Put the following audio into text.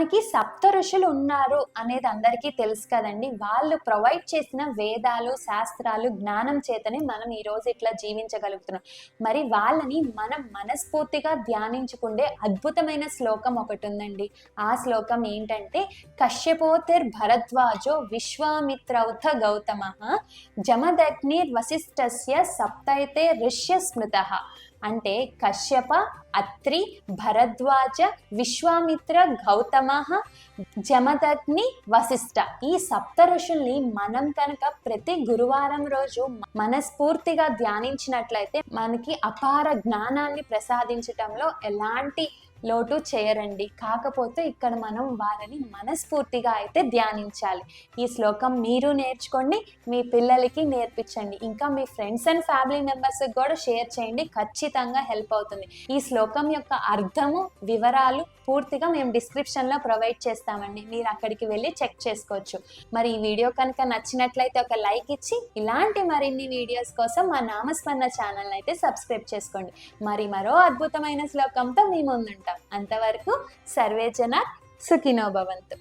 మనకి సప్త ఋషులు ఉన్నారు అనేది అందరికీ తెలుసు కదండి. వాళ్ళు ప్రొవైడ్ చేసిన వేదాలు శాస్త్రాలు జ్ఞానం చేతనే మనం ఈ రోజు ఇట్లా జీవించగలుగుతున్నాం. మరి వాళ్ళని మనం మనస్ఫూర్తిగా ధ్యానించుకుండే అద్భుతమైన శ్లోకం ఒకటి ఉందండి. ఆ శ్లోకం ఏంటంటే కశ్యపోతిర్ భరద్వాజో విశ్వామిత్రౌథ గౌతమ జమదగ్నిర్ వశిష్ఠస్య సప్తైతే ఋష్య స్మృత అంటే కశ్యప అత్రి భరద్వాజ విశ్వామిత్ర గౌతమ జమదగ్ని వశిష్ట. ఈ సప్త ఋషుల్ని మనం కనుక ప్రతి గురువారం రోజు మనస్ఫూర్తిగా ధ్యానించినట్లయితే మనకి అపార జ్ఞానాన్ని ప్రసాదించటంలో ఎలాంటి లోటు చేయరండి. కాకపోతే ఇక్కడ మనం వారిని మనస్ఫూర్తిగా అయితే ధ్యానించాలి. ఈ శ్లోకం మీరు నేర్చుకోండి మీ పిల్లలకి నేర్పించండి. ఇంకా మీ ఫ్రెండ్స్ అండ్ ఫ్యామిలీ మెంబర్స్కి కూడా షేర్ చేయండి. ఖచ్చితంగా హెల్ప్ అవుతుంది. ఈ శ్లోకం యొక్క అర్థము వివరాలు పూర్తిగా మేము డిస్క్రిప్షన్లో ప్రొవైడ్ చేస్తామండి. మీరు అక్కడికి వెళ్ళి చెక్ చేసుకోవచ్చు. మరి ఈ వీడియో కనుక నచ్చినట్లయితే ఒక లైక్ ఇచ్చి ఇలాంటి మరిన్ని వీడియోస్ కోసం మా నామస్మరణ ఛానల్ అయితే సబ్స్క్రైబ్ చేసుకోండి. మరి మరో అద్భుతమైన శ్లోకంతో మీ ముందుంటాం. అంతవరకు సర్వేజన సుఖినోభవంతు